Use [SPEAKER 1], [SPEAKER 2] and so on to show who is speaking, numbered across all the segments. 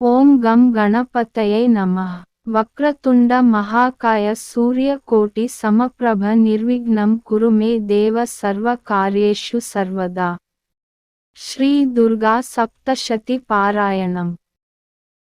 [SPEAKER 1] ఓం గం గణపతయే నమ. వక్రతుండ మహాకాయ సూర్యకోటి సమప్రభ నిర్విఘ్నం కురు మే దేవ సర్వకార్యేషు సర్వదా. శ్రీ దుర్గా సప్తశతి పారాయణం.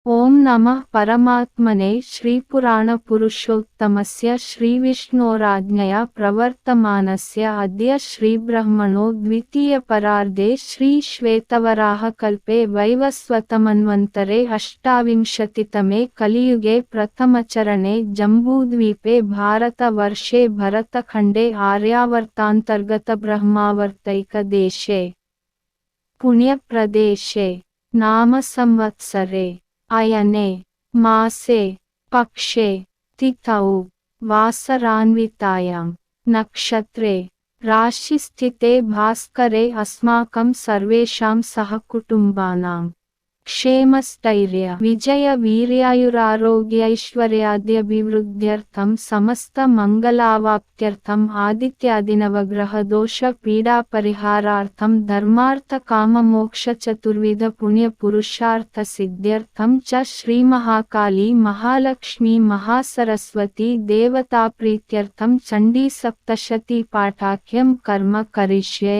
[SPEAKER 1] ओम नमः परमात्मने श्रीपुराणपुरुषोत्तमस्य श्रीविष्णोराज्ञया प्रवर्तमानस्य अद्य श्रीब्रह्मणो द्वितीयपरार्धे श्रीश्वेतवराहकल्पे वैवस्वतमन्वन्तरे अष्टाविंशतितमे कलियुगे प्रथमचरणे जम्बूद्वीपे भारतवर्षे भरतखण्डे आर्यावर्तान्तर्गतब्रह्मावर्तैकदेशे पुण्यप्रदेशे नाम संवत्सरे అయనే మాసే పక్షే తిథౌ వాసరాన్వితాయాం నక్షత్రే రాశిస్థితే భాస్కరే అస్మాకం సర్వేషాం సహకుటుంబానాం క్షేమస్థైర్య విజయ వీర్యాయురారోగ్యైశ్వర్యాద్యభివృద్ధ్యర్థం సమస్త మంగళావాప్త్యర్థం ఆదిత్యాదినవగ్రహ దోష పీడా పరిహారార్థం ధర్మార్థ కామ మోక్ష చతుర్విధ పుణ్య పురుషార్థ సిద్ధ్యర్థం చ శ్రీ మహాకాళీ మహాసరస్వతి దేవతా చండీ సప్తశతి పాఠాఖ్యం కర్మ కరిష్యే.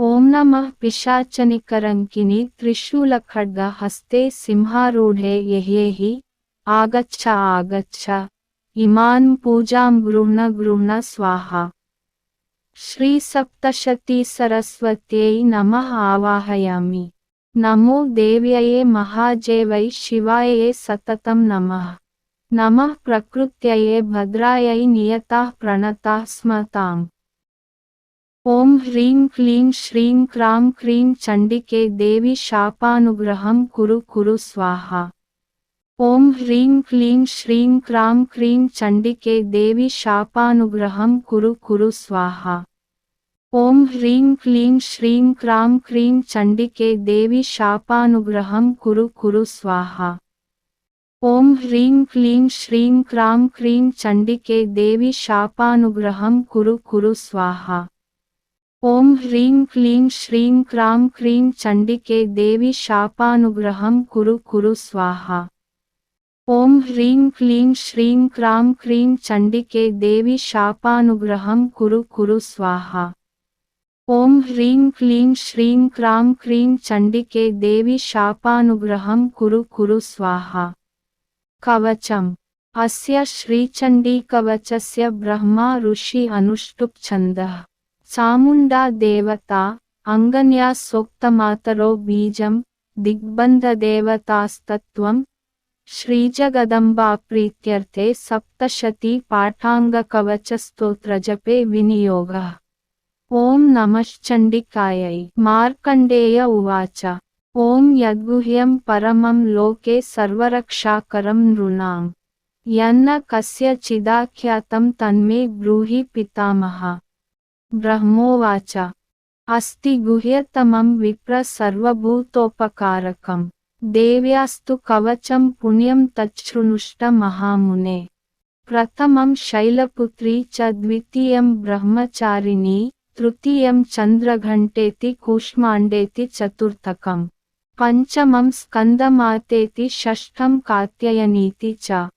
[SPEAKER 1] ॐ नमः पिशाचनिकरङ्किनि त्रिशूलखड्ग हस्ते सिंहारूढे यह्येहि आगच्छ आगच्छ। इमान् पूजां गृह्ण गृह्ण स्वाहा। श्रीसप्तशतीसरस्वत्यै नमः आवाहयामि। नमो देव्यये महाजेवै शिवायै सततं ॐ ह्रीं क्लीं श्रीं क्रां क्रीं चण्डिके देवी शापानुग्रहं कुरु कुरु स्वाहा। ॐ ह्रीं क्लीं श्रीं क्रां क्रीं चण्डिके देवी शापानुग्रहं कुरु कुरु स्वाहा। ॐ ह्रीं क्लीं श्रीं क्रां क्रीं चण्डिके देवी शापानुग्रहं कुरु कुरु स्वाहा। ॐ ह्रीं क्लीं श्रीं क्रां ॐ ह्रीं क्लीं श्रीं क्रां क्रीं चण्डिके देवी शापानुग्रहं कुरु कुरु स्वाहा। ॐ ह्रीं क्लीं श्रीं क्रां क्रीं चण्डिके देवी शापानुग्रहं कुरु कुरु स्वाहा। ॐ ह्रीं क्लीं श्रीं क्रां क्रीं चण्डिके देवी शापानुग्रहं कुरु कुरु स्वाहा। कवचम् अस्य श्रीचण्डीकवचस्य ब्रह्मा ऋषि अनुष्टुप् छन्दः चामुण्डा देवता अङ्गन्या सोक्तमातरो बीजं, दिग्बन्धदेवतास्तत्त्वं, श्रीजगदम्बाप्रीत्यर्थे सप्तशती पाठाङ्गकवचस्तोत्रजपे विनियोगः। ॐ नमश्चण्डिकायै मार्कण्डेय उवाच। ॐ यद्गुह्यं परमं लोके सर्वरक्षाकरं नृणां यन्न कस्यचिदाख्यातं तन्मे ब्रूहि पितामहा। బ్రహ్మోవాచ. అస్తి గుహ్యతమం విప్ర సర్వభూతోపకారకం. దేవ్యాస్తు కవచం పుణ్యం తచ్చునుష్ట మహామునే. ప్రథమం శైలపుత్రీ చ ద్వితీయం బ్రహ్మచారిణి తృతీయం చంద్రఘంటేతి కూష్మాండేతి చతుర్థకం. పంచమం స్కందమాతేతి షష్ఠం కాత్యయనీతి చ.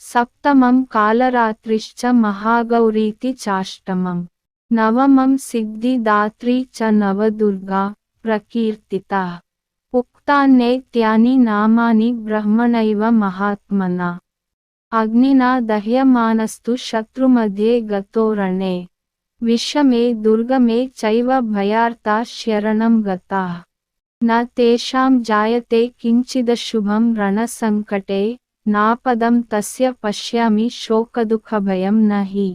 [SPEAKER 1] సప్తమం కాలరాత్రిశ్చ మహాగౌరీతి చాష్టమం. नवमं सिद्धिदात्री च नवदुर्गा प्रकीर्तिता। उक्तान्येत्यानि नामानि ब्रह्मणैव महात्मना। अग्निना दह्यमानस्तु शत्रुमध्ये गतो रणे विषमे दुर्गमे चैव भयार्ता शरणं गताः। न तेषां जायते किञ्चिदशुभं रणसङ्कटे। नापदं तस्य पश्यामि शोकदुःखभयं न हि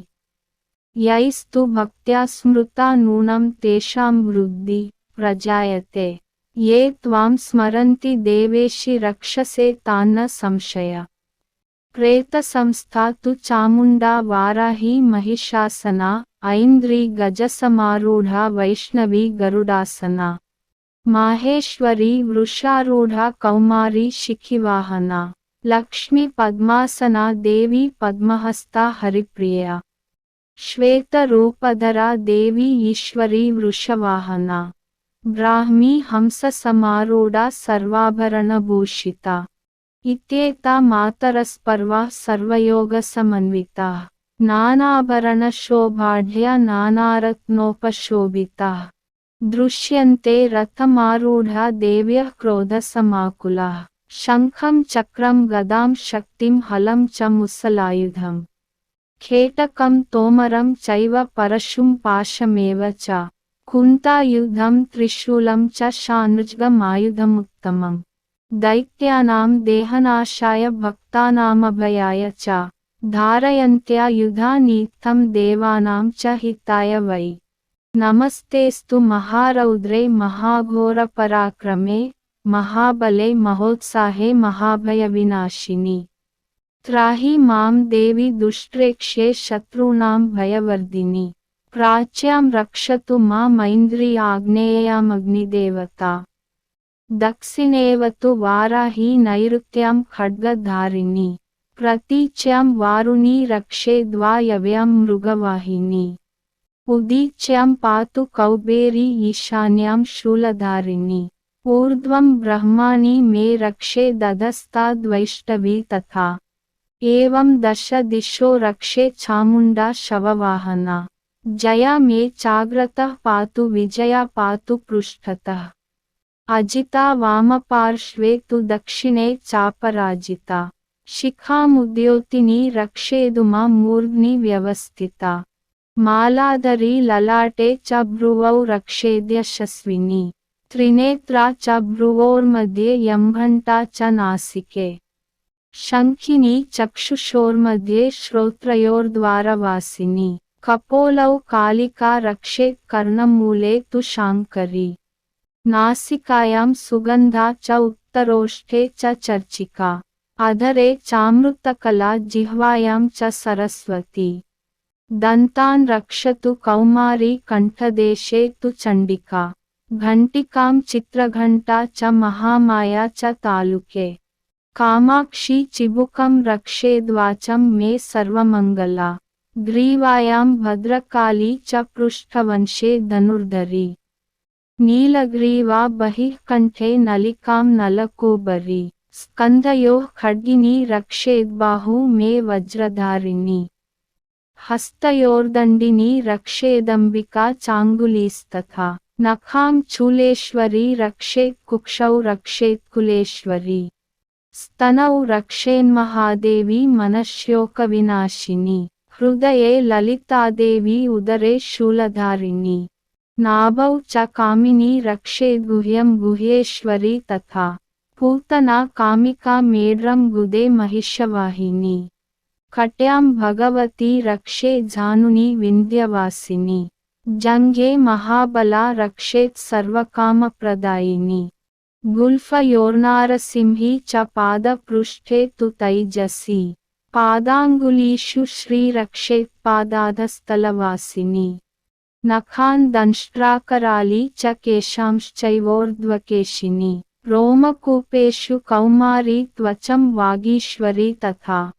[SPEAKER 1] यैस्तु भक्त्या स्मृता नूनं तेषां वृद्धि प्रजायते। ये त्वां स्मरन्ति देवेशि रक्षसे तान्न संशय। प्रेतसंस्था तु चामुण्डा वाराही महिषासना, ऐन्द्री गजसमारूढा वैष्णवी गरुडासना। माहेश्वरी वृषारूढा कौमारी शिखिवाहना। लक्ष्मी पद्मासना देवी पद्महस्ता हरिप्रिया। श्वेतरूपधरा देवी ईश्वरी वृषवाहना। ब्राह्मी हंससमारूढा सर्वाभरणभूषिता। इत्येता मातरस्पर्वा सर्वयोगसमन्विता। नानाभरणशोभाढ्या नानारत्नोपशोभिताः। दृश्यन्ते रथमारूढा देव्यः क्रोधसमाकुलाः। शङ्खं चक्रं गदां शक्तिं हलं च मुसलायुधम्। खेटकं तोमरं चैव परशुं पाशमेव च। कुन्तायुधं त्रिशूलं च शानुज्गमायुधमुत्तमम्। दैत्यानां देहनाशाय भक्तानामभयाय च। धारयन्त्या युधानीत्थं देवानां च हिताय वै। नमस्तेस्तु महारौद्रे महाघोरपराक्रमे, महाबले, महोत्साहे, महाभयविनाशिनि। त्राहि माँ देवि दुष्ट्रेक्ष्ये शत्रूणां भयवर्धिनि। प्राच्यां रक्षतु मामैन्द्रियाग्नेयामग्निदेवता दक्षिणेव तु वाराही नैऋत्यां खड्गधारिणी। प्रतीच्यां वारुणी रक्षे रक्षेद्वायव्यां मृगवाहिनी। उदीच्यां पातु कौबेरी ईशान्यां शूलधारिणी। ऊर्ध्वं ब्रह्माणि मे रक्षे दधस्ताद्वैष्टवी तथा। एवं दश दिशो रक्षे चामुण्डा शववाहना। जया मे चाग्रतः पातु विजया पातु पृष्ठतः। अजिता वामपार्श्वे तु दक्षिणे चापराजिता। शिखामुद्योतिनी रक्षेदु माँ मूर्ध्नि व्यवस्थिता। मालाधरी ललाटे च भ्रुवौ रक्षेद्यशस्विनी। त्रिनेत्रा च भ्रुवोर्मध्ये यम्भण्टा च नासिके। शङ्खिनी चक्षुषोर्मध्ये श्रोत्रयोर्द्वारवासिनी। कपोलौ कालिका रक्षेत् कर्णमूले तु शाङ्करी। नासिकायां सुगन्धा च उत्तरोष्ठे च चर्चिका। अधरे चामृतकला जिह्वायां च सरस्वती। दन्तान् रक्षतु कौमारी कण्ठदेशे तु चण्डिका। घण्टिकां चित्रघण्टा च महामाया च तालुके। कामाक्षी चिबुकं रक्षेद्वाचं मे सर्वमङ्गला ग्रीवायां भद्रकाली च पृष्ठवंशे धनुर्धरी। नीलग्रीवा बहिः कण्ठे नलिकां नलकूबरी। स्कन्धयोः खड्गिनी रक्षेद्बाहु मे वज्रधारिणी। हस्तयोर्दण्डिनी रक्षेदम्बिका चाङ्गुलीस्तथा। नखां चूलेश्वरी रक्षेत् कुक्षौ रक्षेत् कुलेश्वरी। स्तनौ रक्षेन्महादेवी मनश्योकविनाशिनी हृदये ललितादेवी उदरे शूलधारिणी, नाभौ च कामिनी रक्षेद्गुह्यं गुह्येश्वरी तथा, पूतना कामिका मेढ्रं गुदे महिषवाहिनी कट्यां भगवती रक्षे जानुनी विन्ध्यवासिनी, जङ्घे महाबला रक्षेत् सर्वकामप्रदायिनी। गुल्फयोर्नारसिंही च पादपृष्ठे तु तैजसी। पादाङ्गुलीषु श्रीरक्षेत् पादाधस्थलवासिनी। नखान् दंष्ट्राकराली च केशांश्चैवोर्ध्वकेशिनी। रोमकूपेषु कौमारी त्वचं वागीश्वरी तथा।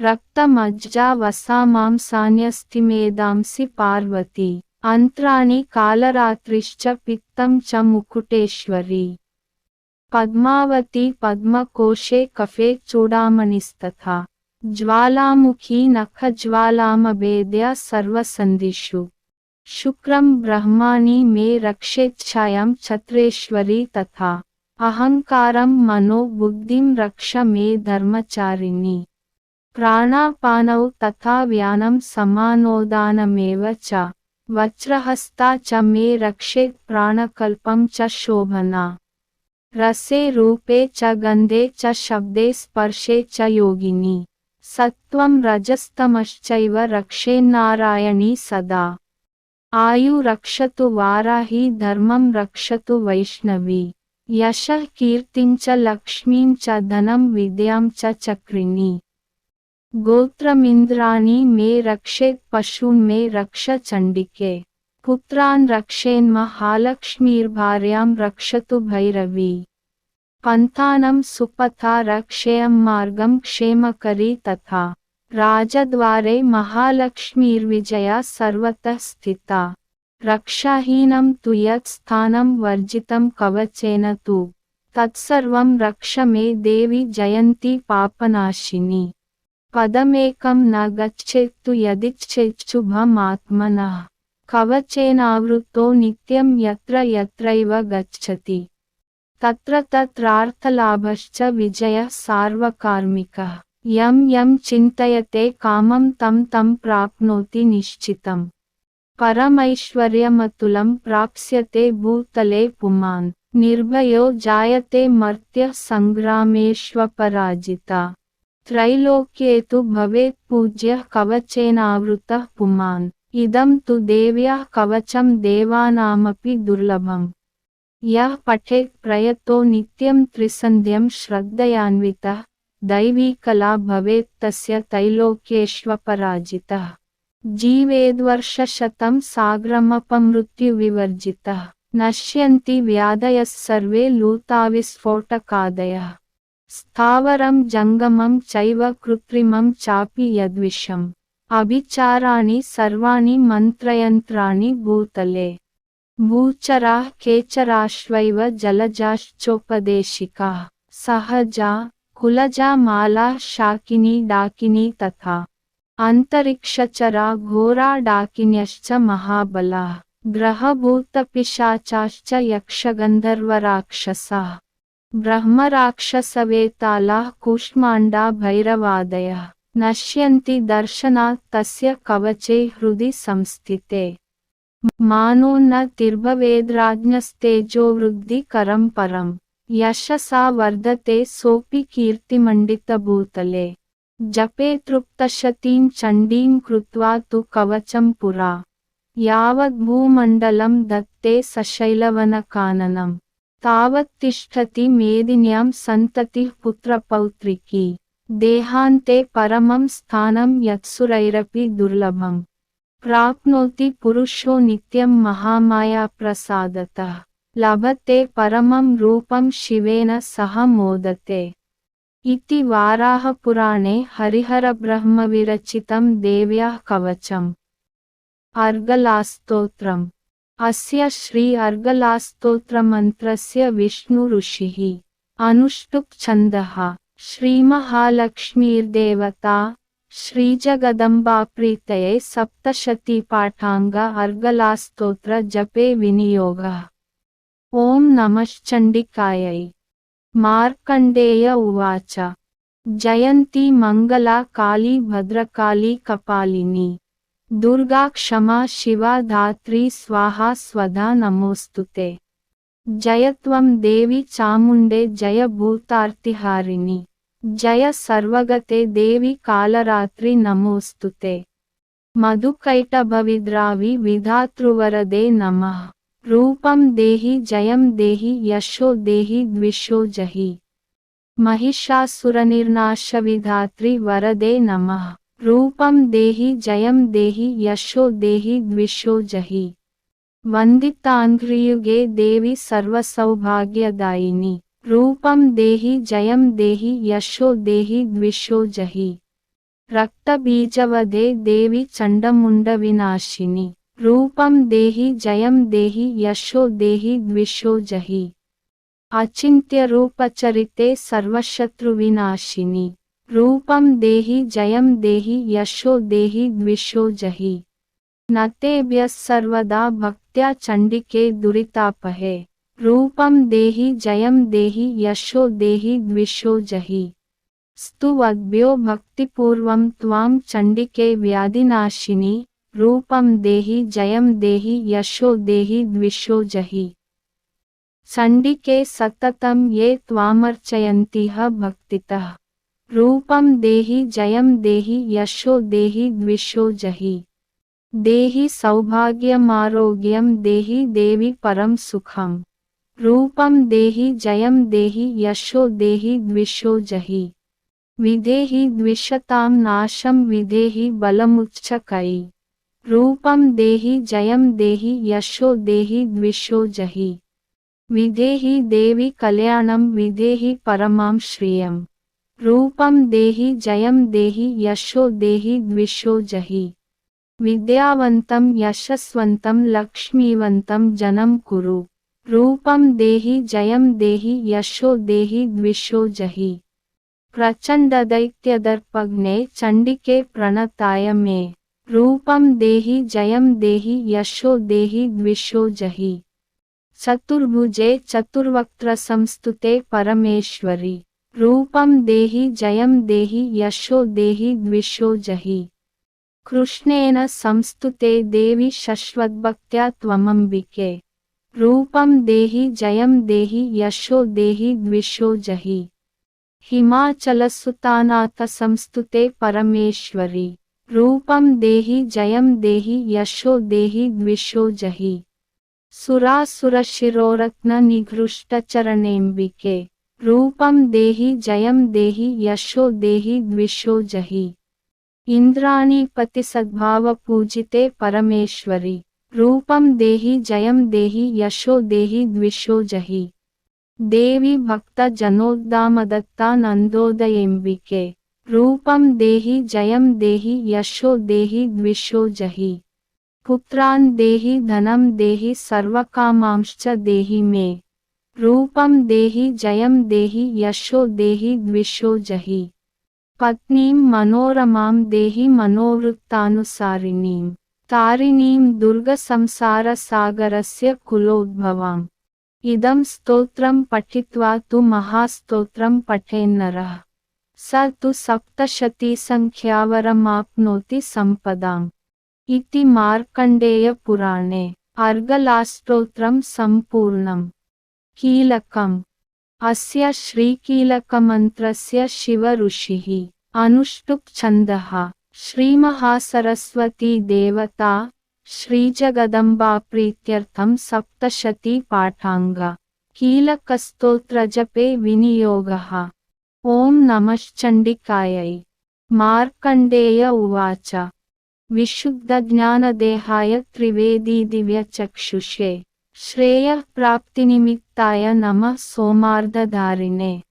[SPEAKER 1] रक्तमज्जा वसामांसान्यस्तिमेदांसि पार्वती। अन्त्राणि कालरात्रिश्च पित्तं च मुकुटेश्वरी। पद्मावती पद्मकोशे कफे चूडामणिस्तथा। ज्वालामुखी नख नखज्वालामभेद्या सर्वसन्धिषु। शुक्रं ब्रह्माणि मे रक्षेच्छायां छत्रेश्वरी तथा। अहङ्कारं मनो बुद्धिं रक्ष मे धर्मचारिणी। प्राणापानौ तथा व्यानं समानोदानमेव च। वज्रहस्ता च मे रक्षेत् प्राणकल्पं च शोभना। रसे रूपे च गन्धे च शब्दे स्पर्शे च योगिनी। सत्त्वं रजस्तमश्चैव रक्षेन्नारायणी सदा। आयु रक्षतु वाराही धर्मं रक्षतु वैष्णवी। यशः कीर्तिं च लक्ष्मीं च धनं विद्यां च चक्रिणी। गोत्रमिन्द्राणि मे रक्षेत् पशून् मे रक्ष चण्डिके। पुत्रान् रक्षेन् महालक्ष्मीर्भार्यां रक्षतु भैरवी। पन्थानं सुपथा रक्षेयं मार्गं क्षेमकरी तथा। राजद्वारे महालक्ष्मीर्विजया सर्वतः स्थिता। रक्षाहीनं तु यत् स्थानं वर्जितं कवचेन तु। तत्सर्वं रक्ष मे देवि जयन्ती पापनाशिनी। पदमेकं न गच्छेत्तु यदिच्छेच्छुभमात्मनः कवचेनावृतो नित्यं यत्र यत्रैव गच्छति। तत्र तत्रार्थलाभश्च विजयः सार्वकार्मिकः। यं यं चिन्तयते कामं तं तं प्राप्नोति निश्चितम्। परमैश्वर्यमतुलं प्राप्स्यते भूतले पुमान्। निर्भयो जायते मर्त्यः सङ्ग्रामेष्वपराजिता। त्रैलोक्ये तु भवेत् पूज्यः कवचेनावृतः पुमान्। इदं तु देव्याः कवचं देवानामपि दुर्लभम् यः पठेत् प्रयतो नित्यं त्रिसन्ध्यं श्रद्धयान्वितः, दैवीकला भवेत् तस्य तैलोक्येष्वपराजितः। जीवेद्वर्षशतं साग्रमपमृत्युविवर्जितः। नश्यन्ति व्याधयः सर्वे लूताविस्फोटकादयः। स्थावरं जङ्गमं चैव कृत्रिमं चापि यद्विषम्। अभिचाराणि सर्वाणि मन्त्रयन्त्राणि भूतले। भूचराः केचराश्वैव जलजाश्चोपदेशिकाः। सहजा, कुलजा, माला, शाकिनी, डाकिनी तथा अन्तरिक्षचरा, घोरा, डाकिन्यश्च महाबलाः। ग्रहभूतपिशाचाश्च यक्षगन्धर्वराक्षसाः। ब्रह्मराक्षसवेतालाः, कूष्माण्डा, भैरवादयः। नश्यन्ति दर्शनात् तस्य कवचे हृदि संस्थिते। मानोन्नतिर्भवेद्राज्ञस्तेजोवृद्धिकरं परं। यशसा वर्धते सोऽपि कीर्तिमण्डितभूतले। जपे तृप्तशतीं चण्डीं कृत्वा तु कवचं पुरा। यावद्भूमण्डलं दत्ते सशैलवनकाननम् तावत्तिष्ठति मेदिन्यां सन्ततिः पुत्रपौत्रिकी। देहान्ते परमं स्थानं यत्सुरैरपि दुर्लभम् प्राप्नोति पुरुषो नित्यं महामायाप्रसादतः। लभते परमं रूपं शिवेन सह मोदते। इति वाराहपुराणे हरिहरब्रह्मविरचितं देव्याः कवचम् अर्गलास्तोत्रम्। अस्य श्री अर्गलास्तोत्रमन्त्रस्य विष्णुऋषिः। अनुष्टुप् छन्दः श्रीमहालक्ष्मीर्देवता, श्रीजगदम्बाप्रीतये सप्तशतीपाठाङ्ग अर्गलास्तोत्र जपे विनियोगः। ॐ नमश्चण्डिकायै मार्कण्डेय उवाच। जयन्ती मङ्गला काली भद्रकाली कपालिनी। दुर्गा क्षमा शिवा धात्री स्वाहा स्वधा नमोस्तुते। जयत्वं देवी चामुण्डे जय भूतार्तिहारिणि। जय सर्वगते देवी कालरात्रि नमोस्तुते मधुकैटभविद्रावि विधातृवरदे नमः। रूपं देहि, जयं देहि, यशो देहि, द्विषो जहि। महिषासुरनिर्नाशविधात्रि वरदे नमः। रूपं देहि, जयं देहि, यशो देहि, द्विषो जहि। वन्दिताङ्घ्रियुगे देवि सर्वसौभाग्यदायिनि रूपं देहि जयं देहि यशो देहि द्विषो जहि रक्तबीजवधे देवि चण्डमुण्डविनाशिनि रूपं देहि जयं देहि यशो देहि द्विषो जहि अचिन्त्यरूपचरिते सर्वशत्रुविनाशिनि रूपं देहि जयं देहि यशो देहि द्विषो जहि न तेभ्यः सर्वदा भक्त्या चण्डिके दुरितापहे रूपं देहि, जयं देहि, यशो देहि, द्विषो जहि। स्तुवद्भ्यो भक्तिपूर्वं त्वां चण्डिके व्याधिनाशिनि, रूपं देहि, जयं देहि, यशो देहि, द्विषो जहि। चण्डिके सततं ये त्वामर्चयन्तिह भक्तितः। रूपं देहि, जयं देहि, यशो देहि, द्विषो जहि। देहि सौभाग्यमारोग्यं, देहि देवि परं सुखम्। रूपम देहि जयम देहि यशो देहि द्विशो जहि। विदेहि द्विषतां नाशम विदेहि बलमुच्चकै। रूपम देहि जयम देहि यशो देहि द्विशो जहि। विदेहि देवी कल्याणम विदेहि परमाम श्रियम्। रूपम देहि जयम देहि यशो देहि द्विशो जहि। विद्यावंतम यशस्वंतम लक्ष्मीवंतम जनम कुरु। रूपम देहि जयम देहि, यशो देहि द्विशो जहि। प्रचंडदैत्यदर्पग् चंडिके प्रणताय मे। रूपम देहि जयम देहि, यशो देहि द्विशो जहि। चतुर्भुजे, चतुर्वक्त्रसंस्तुते परमेश्वरी। रूपम देहि जयम देहि, यशो देहि द्विशो जहि। कृष्णेन संस्तुते देवि शश्वद्भक्त्या त्वमंबिके रूपम देहि जयम देहि, यशो देहि द्विशो जहि। हिमाचलसुतानाथसंस्तुते परमेश्वरी। रूपम देहि जयम देहि, यशो देहि द्विशो जहि। सुरासुरशिरोरत्ननिघृष्टचरणेऽम्बिके। रूपम देहि जयम देहि, यशो देहि द्विशो जहि। इन्द्राणीपतिसद्भावपूजिते परमेश्वरी। జహి ఇంద్రాణీపతి సద్భావ పూజితే పరమేశ్వరి రూపం దేహి జయం దేహి యశో దేహి ద్విషో జహి దేవి భక్త జనోద్దామదత్తా నందోదయంబికే రూపం దేహి జయం దేహి యశో దేహి ద్విషో జహి పుత్రాన్ దేహి ధనం దేహి సర్వకామాంశ్చ దేహి మే రూపం దేహి జయం దేహి యశో దేహి ద్విషో జహి పత్నీం మనోరమాం దేహి మనోవృత్తానుసారిణీం तारिणीं दुर्गसंसारसागरस्य कुलोद्भवाम्। इदं स्तोत्रं पठित्वा तु महास्तोत्रं पठेन्नरः स तु सप्तशतीसङ्ख्यावरमाप्नोति सम्पदाम्। इति मार्कण्डेयपुराणे। अर्गलास्तोत्रं सम्पूर्णम्। कीलकम्। अस्य श्रीकीलकमन्त्रस्य शिवऋषिः। अनुष्टुक्छन्दः श्रीमहासरस्वती देवता, श्रीजगदम्बाप्रीत्यर्थं सप्तशतीपाठाङ्ग कीलकस्तोत्रजपे विनियोगः। ॐ नमश्चण्डिकायै मार्कण्डेय उवाच। विशुद्धज्ञानदेहाय त्रिवेदी दिव्य चक्षुषे श्रेय प्राप्ति निमित्ताय नमः सोमार्धधारिणे।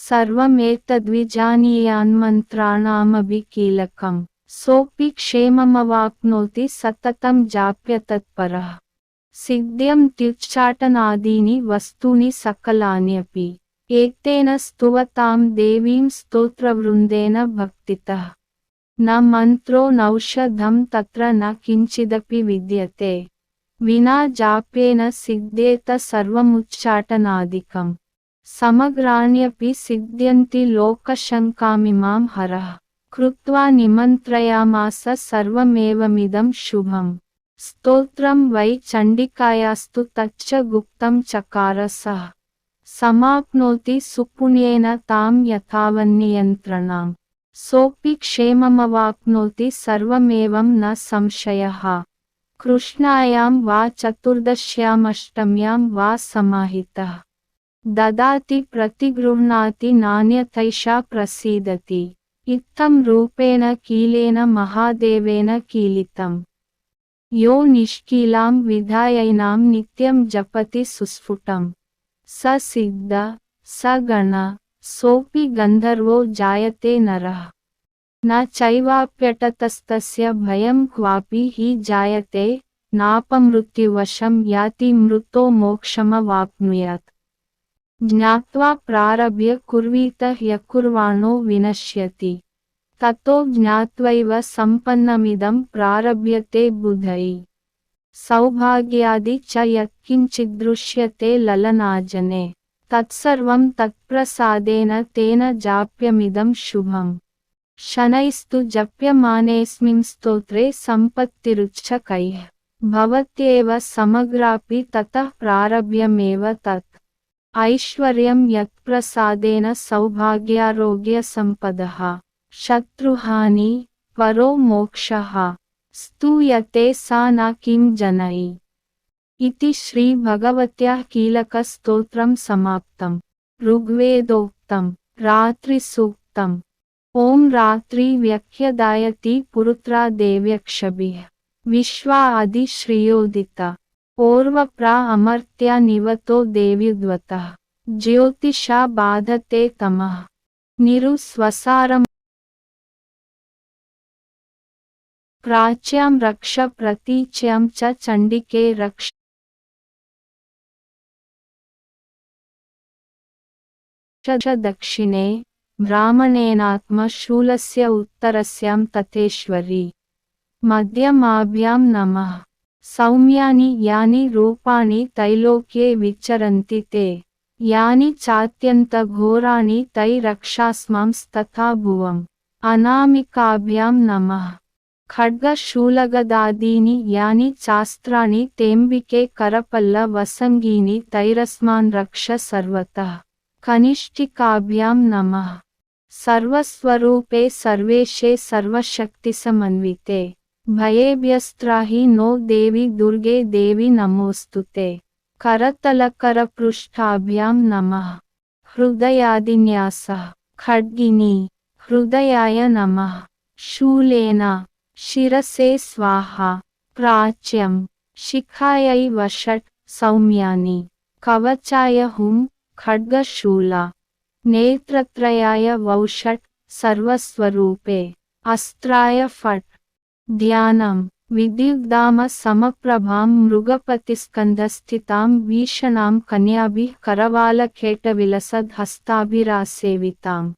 [SPEAKER 1] सर्वमेतद्विजानीयान्मन्त्राणामपि कीलकम् सोऽपि क्षेममवाप्नोति सततं जाप्य तत्पर। सिद्ध्यम त्युच्चाटनादीनि वस्तूनि सकलान्यपि स्तुवता देवी देवीं भक्ति न मंत्रो नौषधम त्र न किंचिदी विद्यते। विना जाप्येन सिद्धेत सर्वमुच्चाटनादिकम्। समग्राण्यपि सिद्ध्यन्ति लोकशङ्कामिमां हरः। कृत्वा निमन्त्रयामास सर्वमेवमिदं शुभम्। स्तोत्रं वै चण्डिकायास्तु तच्च गुप्तं चकार सः समाप्नोति सुपुण्येन तां यथावन्नियन्त्रणाम्। सोऽपि क्षेममवाप्नोति सर्वमेवं न संशयः। कृष्णायां वा चतुर्दश्यामष्टम्यां वा समाहितः ददाति प्रतिगृह्णाति नान्यथैषा प्रसीदति। इत्थं रूपेण कीलेन महादेवेन कीलितम्। यो निष्कीलां विधायैनां नित्यं जपति सुस्फुटम्। स सिद्ध, स गण, सोऽपि गन्धर्वो जायते नरः। न चैवाप्यटतस्तस्य भयं क्वापि हि जायते, नापमृत्युवशं याति मृतो मोक्षमवाप्नुयात्। ज्ञात्वा प्रारभ्य कुर्वीत ह्यकुर्वाणो विनश्यति। ततो ज्ञात्वैव सम्पन्नमिदं प्रारभ्यते बुधै। सौभाग्यादि च यत्किञ्चिदृश्यते ललनाजने। तत्सर्वं तत्प्रसादेन तेन जाप्यमिदं शुभम्। शनैस्तु जप्यमानेऽस्मिन् स्तोत्रे सम्पत्तिरुच्चकैः भवत्येव समग्रापि ततः प्रारभ्यमेव तत्। ऐश्वर्यं यत्प्रसादेन सौभाग्यारोग्यसम्पदः। शत्रुहानि, परो मोक्षः। स्तूयते सा न किं जनै इति श्रीभगवत्याः कीलकस्तोत्रं समाप्तम्। ऋग्वेदोक्तं रात्रिसूक्तम्। ॐ रात्रि व्यख्यदायति पुरुत्रा देव्यक्षभिः। विश्वा अधिश्रियोदिता पूर्वप्रा अमर्त्या निवतो देव्युद्वतः। ज्योतिषा बाधते तमः। निरुस्वसारम् प्राच्यां रक्ष प्रतीच्यां च चण्डिके रक्ष। च दक्षिणे ब्राह्मणेनात्मशूलस्य उत्तरस्यां तथेश्वरी। मध्यमाभ्यां नमः। सौम्यानि यानि रूपाणि तैलोक्ये विचरन्ति ते। यानि चात्यन्तघोराणि तैरक्षास्मांस्तथा भुवम्। अनामिकाभ्यां नमः। खड्गशूलगदादीनि यानि चास्त्राणि तेऽम्बिके करपल्लवसङ्गीनि तैरस्मान् रक्ष सर्वतः। कनिष्ठिकाभ्यां नमः। सर्वस्वरूपे सर्वेशे सर्वशक्तिसमन्विते। भयेभ्यस्त्राहि नो देवि दुर्गे देवि नमोऽस्तु ते करतलकरपृष्ठाभ्यां नमः। हृदयादिन्यासः। खड्गिनी। हृदयाय नमः। शूलेन। शिरसे स्वाहा। प्राच्यं। शिखायै वषट् सौम्यानि। कवचाय हुं। खड्गशूला। नेत्रत्रयाय वौषट् सर्वस्वरूपे। अस्त्राय फट् ध्यानं विद्युग्धाम समप्रभां मृगपतिस्कन्धस्थितां भीषणां कन्याभिः करवालखेटविलसद्हस्ताभिरासेविताम्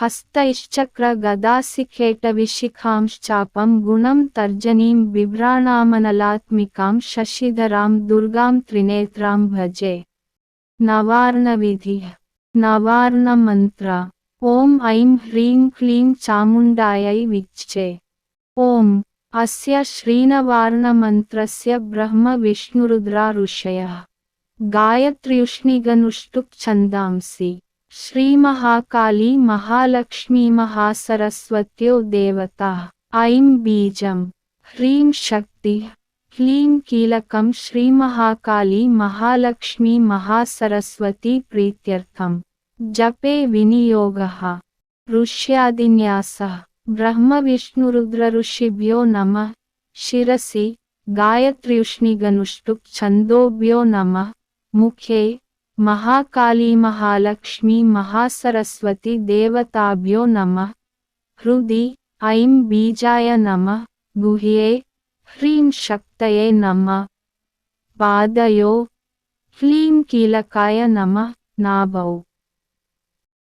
[SPEAKER 1] हस्तैश्चक्रगदासिखेटविशिखांश्चापं गुणं तर्जनीं बिभ्राणामनलात्मिकां शशिधरां दुर्गां त्रिनेत्रां भजे। नवार्णविधिः, नवार्णमन्त्र, ॐ ऐं ह्रीं क्लीं चामुण्डायै विच्चे। ॐ अस्य श्रीनवार्णमन्त्रस्य ब्रह्मविष्णुरुद्रा ऋषयः गायत्र्युष्णिगनुष्टुप् छन्दांसि श्रीमहाकाली महालक्ष्मीमहासरस्वत्यो देवता। ऐं बीजं ह्रीं शक्तिः। क्लीं कीलकं श्रीमहाकाली महालक्ष्मी महासरस्वती प्रीत्यर्थं जपे विनियोगः। ऋष्यादिन्यासः। ब्रह्मविष्णुरुद्रऋषिभ्यो नमः। शिरसि गायत्र्युष्णिगनुष्टुप् छन्दोभ्यो नमः। मुखे, महाकाली महालक्ष्मी महासरस्वती देवताभ्यो नमः। हृदि, ऐं बीजाय नमः। गुह्ये, ह्रीं शक्तये नमः। पादयो, ह्लीं कीलकाय नमः। नाभौ।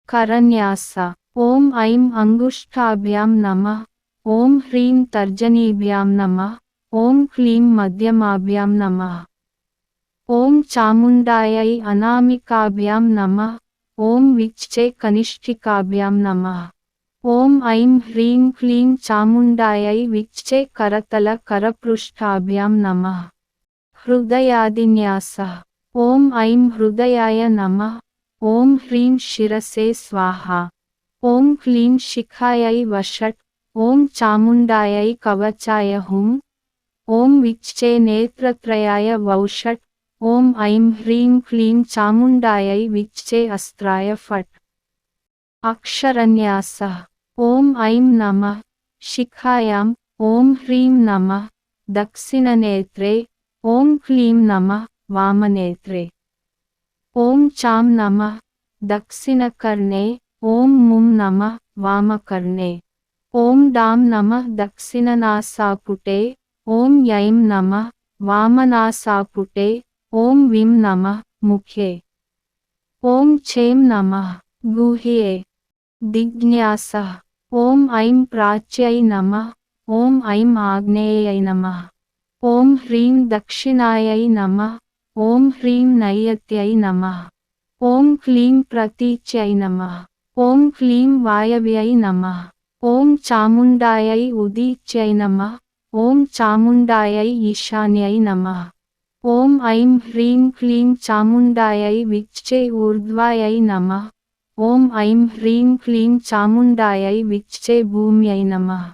[SPEAKER 1] करन्यास। ॐ ऐं अङ्गुष्ठाभ्यां नमः ॐ ह्रीं तर्जनीभ्यां नमः ॐ क्लीं मध्यमाभ्यां नमः ॐ चामुण्डायै अनामिकाभ्यां नमः ॐ विच्चे कनिष्ठिकाभ्यां नमः ॐ ऐं ह्रीं क्लीं चामुण्डायै विच्चे करतलकरपृष्ठाभ्यां नमः हृदयादिन्यासः ॐ ऐं हृदयाय नमः ॐ ह्रीं शिरसे स्वाहा ॐ क्लीं शिखायै वषट् ॐ चामुण्डायै कवचाय हुं ॐ विच्चे नेत्रत्रयाय वौषट् ॐ ऐं ह्रीं क्लीं चामुण्डायै विच्चे अस्त्राय फट्। अक्षरन्यासः ॐ ऐं नमः, शिखायां ॐ ह्रीं नमः, दक्षिणनेत्रे ॐ क्लीं नमः, वामनेत्रे। ॐ चां नमः, दक्षिणकर्णे ॐ मुं नमः वामकर्णे। ॐ डां नमः दक्षिणनासापुटे। ॐ यैं नमः वामनासापुटे। ॐ विं नमः मुखे। ॐ छें नमः गुह्ये। दिग्न्यासः ॐ ऐं प्राच्यै नमः। ॐ ऐं आग्नेयै नमः। ॐ ह्रीं दक्षिणायै नमः। ॐ ह्रीं नैयत्यै नमः। ॐ क्लीं प्रतीच्यै नमः। ॐ क्लीं वायव्यै नमः ॐ चामुण्डायै उदीच्यै नमः ॐ चामुण्डायै ईशान्यै नमः ॐ ऐं ह्रीं क्लीं चामुण्डायै विच्चे ऊर्ध्वायै नमः ॐ ऐं ह्रीं क्लीं चामुण्डायै विच्चे भूम्यै नमः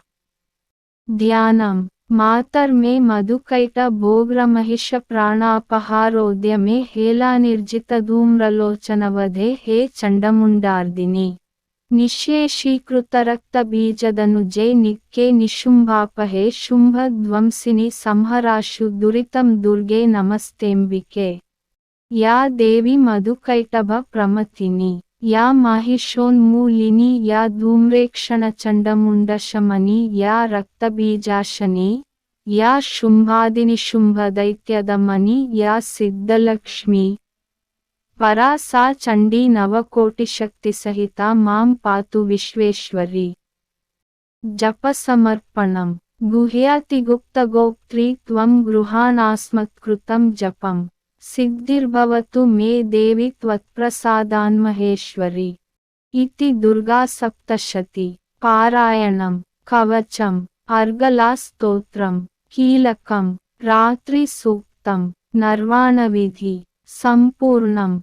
[SPEAKER 1] ಮಾತರ್ಮೇ ಮಧುಕೈಟ ಭೋಗ್ರಮಹಿಷ ಪ್ರಾಣಾಪಹಾರೋದ್ಯಮೆ ಹೇಲಾನಿರ್ಜಿತ ಧೂಮ್ರಲೋಚನವಧೆ ಹೇ ಚಂಡಮುಂಡಾರ್ದಿನಿ. ನಿಶ್ಯೇ ಶೀಕೃತ ರಕ್ತ ಬೀಜದನುಜೆ ನಿಕ್ಕೆ ನಿಶುಂಭಾಪಹೆ ಶುಂಭ ಧ್ವಂಸಿನಿ ಸಂಹರಾಶು ದುರಿತಂ ದುರ್ಗೆ ನಮಸ್ತೆಂಬಿಕೆ. ಯಾ ದೇವಿ ಮಧುಕೈಟಭ ಪ್ರಮತಿನಿ. या महिषोन्मूलिनी या धूम्रेक्षणचण्डमुण्डशमनी या रक्तबीजाशनी या शुम्भादिनिशुम्भदैत्यदमनी या सिद्धलक्ष्मी। परा सा चण्डी नवकोटिशक्तिसहिता माँ पातु विश्वेश्वरी। जपसमर्पणं। गुह्यातिगुप्तगोप्त्री त्वं गृहानास्मत्कृतम जपम। सिद्धिर्भवतु मे देवी त्वत्प्रसादान्महेश्वरी इति दुर्गासप्तशती पारायणं कीलकम रात्रि कीलकं नर्वाण नर्वाणविधि। संपूर्णम